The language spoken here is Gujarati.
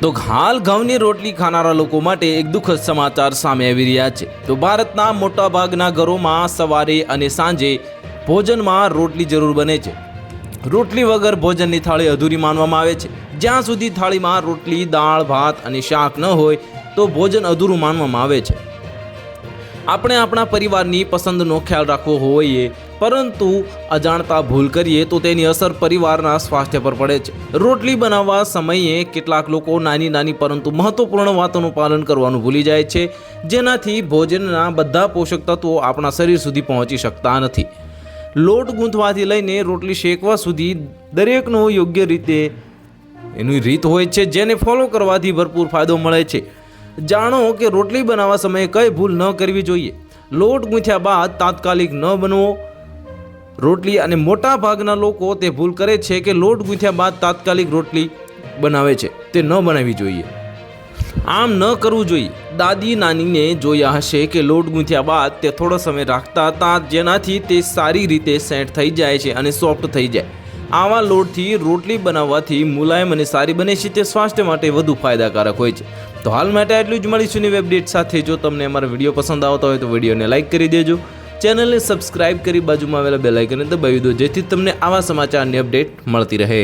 તો હાલ ઘઉંની રોટલી ખાનારા લોકો માટે એક દુઃખદ સમાચાર સામે આવી રહ્યા છે. તો ભારતના મોટાભાગના ઘરોમાં સવારે અને સાંજે ભોજનમાં રોટલી જરૂર બને છે. રોટલી વગર ભોજનની થાળી અધૂરી માનવામાં આવે છે. જ્યાં સુધી થાળીમાં રોટલી, દાળ, ભાત અને શાક ન હોય, તો ભોજન અધૂરું માનવામાં આવે છે. આપણે આપણા પરિવારની પસંદનો ખ્યાલ રાખવો હોઈએ, પરંતુ અજાણતા ભૂલ કરીએ તો તેની અસર પરિવારના સ્વાસ્થ્ય પર પડે છે. રોટલી બનાવવા સમયે કેટલાક લોકો નાની નાની પરંતુ મહત્વપૂર્ણ વાતોનું પાલન કરવાનું ભૂલી જાય છે, જેનાથી ભોજનના બધા પોષક તત્વો આપણા શરીર સુધી પહોંચી શકતા નથી. લોટ ગૂંથવાથી લઈને રોટલી શેકવા સુધી દરેકનો યોગ્ય રીતે એની રીત હોય છે, જેને ફોલો કરવાથી ભરપૂર ફાયદો મળે છે. જાણો કે રોટલી બનાવવા સમયે કઈ ભૂલ ન કરવી જોઈએ. લોટ ગૂંથ્યા બાદ તાત્કાલિક ન બનવો. રોટલી અને મોટા ભાગના લોકો તે ભૂલ કરે છે કે લોટ ગૂંથ્યા બાદ તાત્કાલિક રોટલી બનાવે છે. તે ન બનાવવી જોઈએ. આમ ન કરવું જોઈએ. દાદી નાનીને જોયા હશે કે લોટ ગૂંથ્યા બાદ તે થોડો સમય રાખતા હતા, જેનાથી તે સારી રીતે સેટ થઈ જાય છે અને સોફ્ટ થઈ જાય. આવા લોટથી રોટલી બનાવવાથી મુલાયમ અને સારી બને છે તે સ્વાસ્થ્ય માટે વધુ ફાયદાકારક હોય છે. તો હાલ માટે આટલું જ મળીશું નવી અપડેટ સાથે. જો તમને અમારા વીડિયો પસંદ આવતા હોય તો વિડીયોને લાઇક કરી દેજો. ચેનલને સબસ્ક્રાઇબ કરી બાજુમાં આવેલા બેલ આઇકનને દબાવી દો, જેથી તમને આવા સમાચારની અપડેટ મળતી રહે.